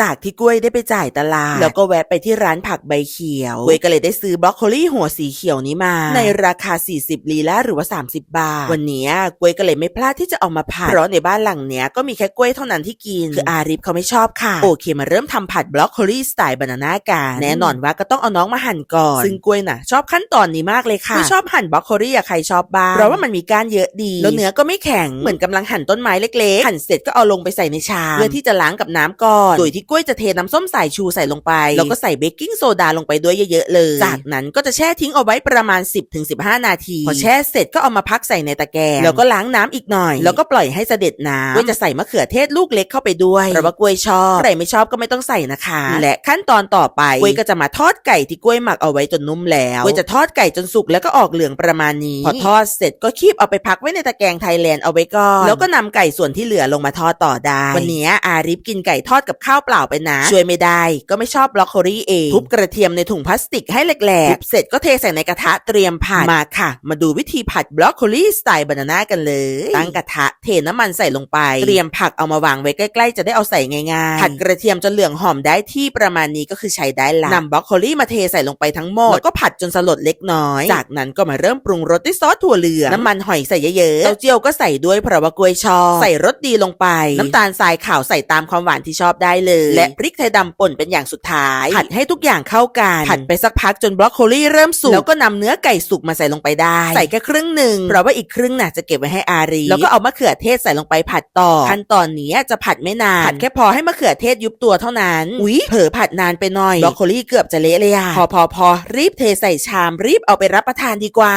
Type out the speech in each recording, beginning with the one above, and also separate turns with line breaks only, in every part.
จากที่กล้วยได้ไปจ่ายตลาด แล้วก็แวะไปที่ร้านผักใบเขียวกล้วยก็เลยได้ซื้อบรอกโคลีหัวสีเขียวนี้มา ในราคา 40 ลีลาหรือว่า 30 บาท วันเนี้ยกล้วยก็เลยไม่พลาดที่จะเอามาผัดเพราะในบ้านหลังเนี้ยก็มีแค่กล้วยเท่านั้นที่กินคืออาริฟเขาไม่ชอบค่ะ โอเคมาเริ่มทำผัดบรอกโคลีสไตล์บานาน่ากันแน่นอนว่าก็ต้องเอาน้องมาหั่นก่อน ซึ่งกล้วยน่ะ ชอบขั้นตอนนี้มากเลยค่ะไม่ชอบหั่นบรอกโคลีอะใครชอบบ้างเพราะว่ามันมีก้านเยอะดีแล้วเนื้อก็ไม่แข็งเหมือนกำลังหั่นต้นไม้เล็กๆหั่นเสร็จก็เอาลงไปใส่ในชามเพื่อที่จะล้างกับน้ำก่อนโดยที่กล้วยจะเทน้ำส้มสายชูใส่ลงไป แล้วก็ใส่เบกกิ้งโซดาลงไปด้วยเยอะๆเลย จากนั้นก็จะแช่ทิ้งเอาไว้ประมาณ 10-15 นาที พอแช่เสร็จก็เอามาพักใส่ในตะแกรงแล้วก็ล้างน้ำอีกหน่อย แล้วก็ปล่อยให้เสด็จน้ำกล้วยจะใส่มะเขือเทศลูกเล็กเข้าไปด้วยเพราะว่ากล้วยชอบใครไม่ชอบก็ไม่ต้องใส่นะคะ และขั้นตอนต่อไปกล้วยก็จะมาทอดไก่ที่กล้วยหมักเอาไว้จนนุ่มแล้วกล้วยจะทอดไก่จนสุกแล้วก็ออกเหลืองประมาณนี้ พอทอดเสร็จก็คีบเอาไปพักไว้ในตะแกรงไทยแลนด์เอาไว้ก่อนแล้วก็นำไก่ส่วนที่เหลือลงมาทอดต่อได้ วันนี้อาริฟกินไก่ทอดกับข้าวเปล่าไปนะ ช่วยไม่ได้ ก็ไม่ชอบบรอกโคลีเอง ทุบกระเทียมในถุงพลาสติกให้แหลกๆทุบเสร็จก็เทใส่ในกระทะเตรียมผัด มาค่ะ มาดูวิธีผัดบรอกโคลีสไตล์บานาน่ากันเลย ตั้งกระทะเทน้ำมันใส่ลงไป เตรียมผักเอามาวางไว้ใกล้ๆ จะได้เอาใส่ง่ายๆ ผัดกระเทียมจนเหลืองหอมได้ที่ประมาณนี้ก็คือใช้ได้ละนำบรอกโคลีมาเทใส่ลงไปทั้งหมดแล้วก็ผัดจนสลดเล็กน้อย จากนั้นก็มาเริ่มปรุงรสด้วยซอสถั่วเหลืองน้ำมันหอยใส่เยอะๆเต้าเจี้ยวก็ใส่ด้วยเพราะว่ากล้วยชอบใส่รสดีลงไป น้ำตาลทรายขาวใส่ตามความหวานที่ชอบได้เลยและพริกไทยดำป่นเป็นอย่างสุดท้าย ผัดให้ทุกอย่างเข้ากันผัดไปสักพักจนบรอกโคลีเริ่มสุกแล้วก็นำเนื้อไก่สุกมาใส่ลงไปได้ ใส่แค่ครึ่งหนึ่งเพราะว่าอีกครึ่งน่ะจะเก็บไว้ให้อารี แล้วก็เอามะเขือเทศใส่ลงไปผัดต่อ ขั้นตอนนี้จะผัดไม่นานผัดแค่พอให้มะเขือเทศยุบตัวเท่านั้นอุ๊ยเผลอผัดนานไปหน่อยบรอกโคลีเกือบจะเละเลยอะพอพอพอรีบเทใส่ชามรีบเอาไปรับประทานดีกว่า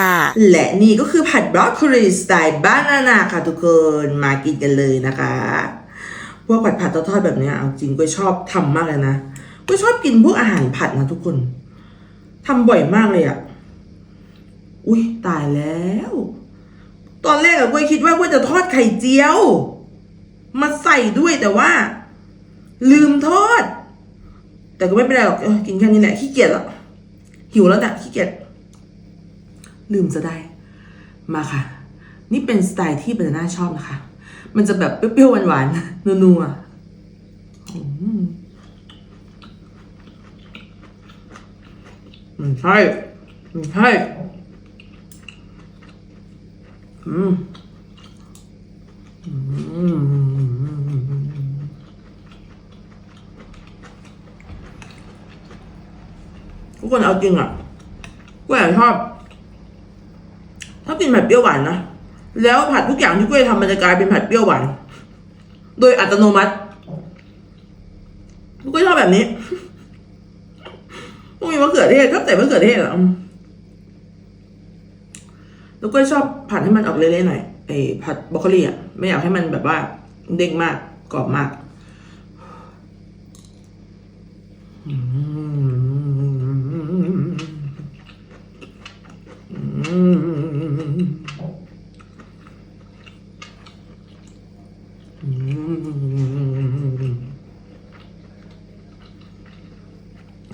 และนี่ก็คือผัดบรอกโคลีสไตล์บานาน่าค่ะทุกคนมากินกันเลยนะคะพ วกผัดผัดทอดแบบนี้เอาจริงก็ชอบทำมากเลยนะก็ชอบกินพวกอาหารผัดนะทุกคนทำบ่อยมากเลยอะอุ้ยตายแล้ว ตอนแรกอะกล้วยคิดว่าก้วยจะทอดไข่เจียว มาใส่ด้วยแต่ว่า ลืมทอด แต่ก็ไม่เป็นไรหรอกออกินแค่นี้แหละขี้เกียจละหิวแล้วนะขี้เกียจลืมจะได้ มาค่ะ นี่เป็นสไตล์ที่บานาน่าชอบนะคะ มันจะแบบเปรี้ยวๆหวานๆนัวๆอืมอืมใช่อืมใช่อืมอืมทุกคนเอาจริงอะกล้วยชอบชอบกินผัดเปรี้ยวหวานนะ แล้วผัดทุกอย่างที่กล้ยทำมันจะกลายเป็นผัดเปรี้ยวหวาน โดยอัตโนมัติกล้ยชอบแบบนี้ต้องมีมะเขือเทศชอบใส่มะเขือเทศอะอืมแล้วก็ชอบผัดให้มันออกเละๆหน่อยไอ้ผัดบรอกโคลีอะไม่อยากให้มันแบบว่า เด้งมากกรอบมากอืมอืม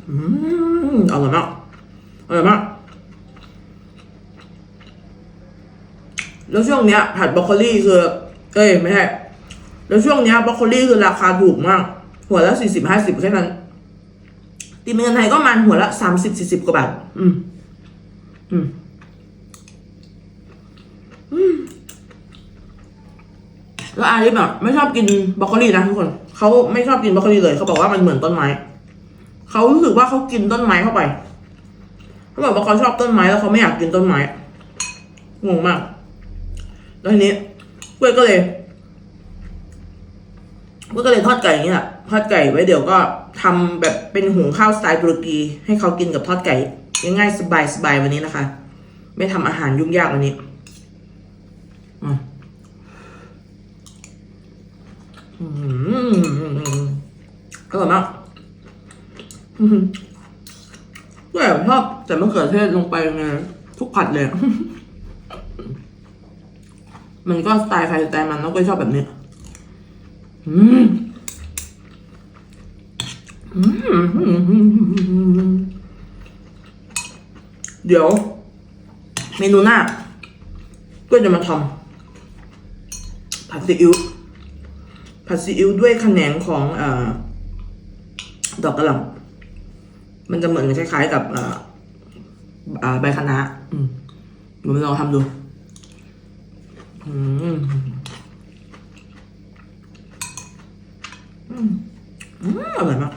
อืมอร่อยมากอร่อยมาก แล้วช่วงเนี้ยผัดบรอกโคลีคือ เอ้ยไม่ใช่แล้วช่วงเนี้ยบรอกโคลีคือราคาถูกมาก หัวละสี่สิบห้าสิบแค่นั้น ตีเป็นเงินไทยก็มันหัวละสามสิบสี่สิบกว่าบาท อืม อืม อืม แล้วอาริฟอะไม่ชอบกินบรอกโคลีนะทุกคน เขาไม่ชอบกินบรอกโคลีเลย เขาบอกว่ามันเหมือนต้นไม้ เขารู้สึกว่าเขากินต้นไม้เข้าไป เขาบอกว่าเขาชอบต้นไม้แล้วเขาไม่อยากกินต้นไม้ งงมาก แล้วทีนี้กล้วยก็เลยกล้วยก็เลยทอดไก่อย่างเงี้ยทอดไก่ไว้เดี๋ยวก็ทำแบบเป็นหุงข้าวสไตล์ตุรกีให้เขากินกับทอดไก่ง่ายๆสบายๆวันนี้นะคะ ไม่ทำอาหารยุ่งยากวันนี้อืมอืมอร่อยมากอืมกล้วยชอบใส่มะเขือเทศลงไปในทุกผัดเลย มันก็สไตล์ใครสไตล์มันแล้วก็ชอบแบบนี้ อืมเดี๋ยว เมนูหน้า ก็จะมาทำผัดซีอิ๊วผัดซีอิ๊วด้วยขแขนงของอ
ดอกกระหล่ำมันจะเหมือนคล้ายๆกับใบคะน้าอืมเดี๋ยวมาลองทำดู อืมอืมอร่อยมาก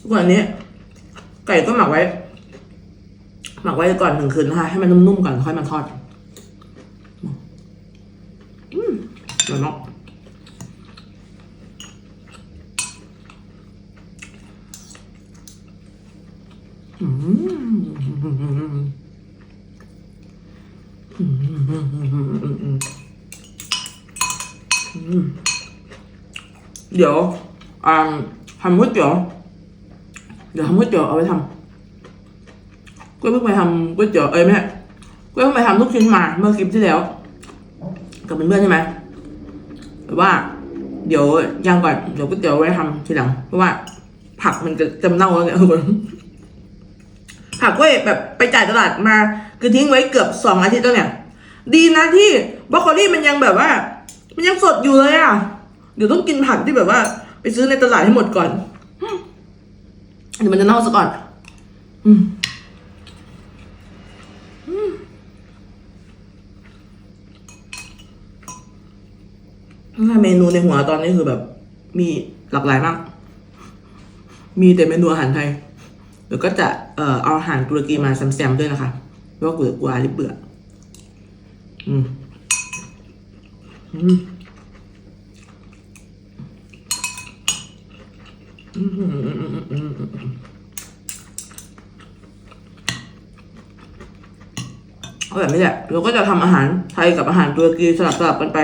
ทุกวันนี้ ไก่ก็หมักไว้ หมักไว้ก่อนหนึ่งคืนนะคะ ให้มันนุ่มๆก่อนค่อยมาทอด อืมอร่อยมากอืม เดี๋ยวอ่าทำก๋วยเตี๋ยวเดี๋ยวทำก๋วยเตี๋ยวเอาไว้ทำก็เพิ่งไปทำก๋วยเตี๋ยวเอ้ยไม่ก็เพิ่งไปทำลูกชิ้นมาเมื่อคลิปที่แล้ว กับเพื่อนๆใช่ไหมแต่ว่า เดี๋ยวย่างก่อนเดี๋ยวก๋วยเตี๋ยวไว้ทำทีหลังเพราะว่า ผักมันจะจำเน่าแล้วเนี่ยทุกคนผักก็แบบไปจ่ายตลาดมา คือทิ้งไว้เกือบสองอาทิตย์แล้วเนี่ย ดีนะที่บรอกโคลี่มันยังแบบว่า มันยังสดอยู่เลยอะ เดี๋ยวต้องกินผักที่แบบว่า ไปซื้อในตลาดให้หมดก่อนเดี๋ยวมันจะเน่าซะก่อนอืมอืมถ้าเมนูในหัวตอนนี้คือแบบ มีหลากหลายมาก มีแต่เมนูอาหารไทยเดี๋ยวก็จะเอ่อเอาอาหารตุรกีมาแซมๆด้วยนะคะ เพราะว่าเบื่อกลัวลิบเบื่ออืมอืมเอาแบบนี้แหละเราก็จะทำอาหารไทยกับอาหารตุรกีสลับสลับกันไป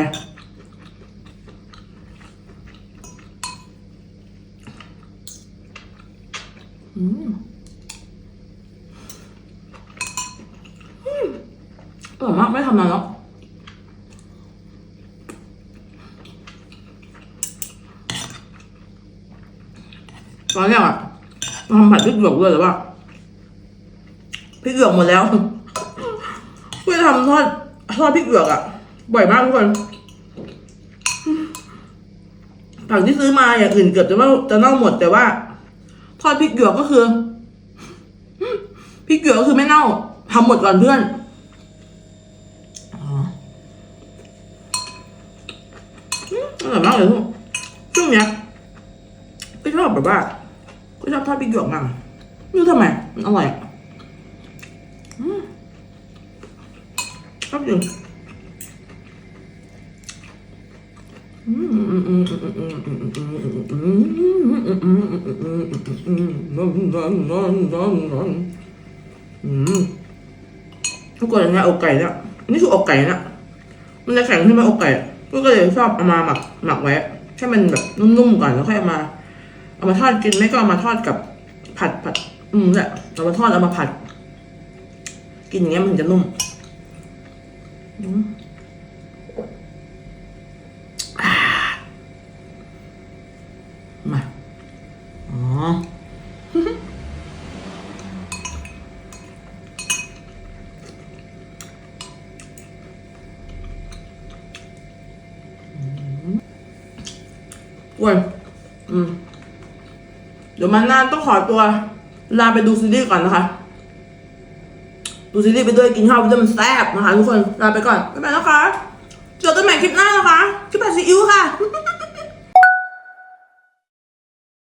อืมอืม อร่อยมากไม่ทำนานแล้วตอนแรกอะทำผัดพริกหยวกด้วยแต่ว่าพริกหยวกหมดแล้วเพื่อทำทอดทอดพริกหยวกอะบ่อยมากทุกคนผักที่ซื้อมาอย่างอื่นเกือบจะเน่าจะเน่าหมดแต่ว่าทอดพริกหยวกก็คือพริกหยวกก็คือไม่เน่าทำหมดก่อนเพื่อนอ๋ออืมอ ร่อยมากเลยทุกช่วงเนี้ยก็ชอบแบบว่าก็ชอบทอดพริกหยวกมากไม่รู้ทำไมมันอร่อยอชอบจริงทุกคนอย่างเงี้ยอกไก่เนี่ยนี่คืออกไก่นี่ยมันจะแข็งขึ้นมอกไก่ ก็เลยชอบเอามาหมักหมักไว้ให้มันแบบนุ่มๆก่อนแล้วค่อยเอามา เอามาทอดกินไม่ก็เอามาทอดกับผัดผัด อืมแหละเอามาทอดเอามาผัด กินอย่างเงี้ยมันจะนุ่มมาอ๋ออ้วน อืม เดี๋ยวมันหน้าต้องขอตัว ลาไปดูซีรีส์ก่อนนะคะ ดูซีรีส์ไปด้วยกินข้าวไปด้วยมันแซ่บนะคะทุกคน ลาไปก่อนบ๊ายบายนะคะ เจอกันใหม่คลิปหน้านะคะ คลิปแบบซีอิ๊วค่ะ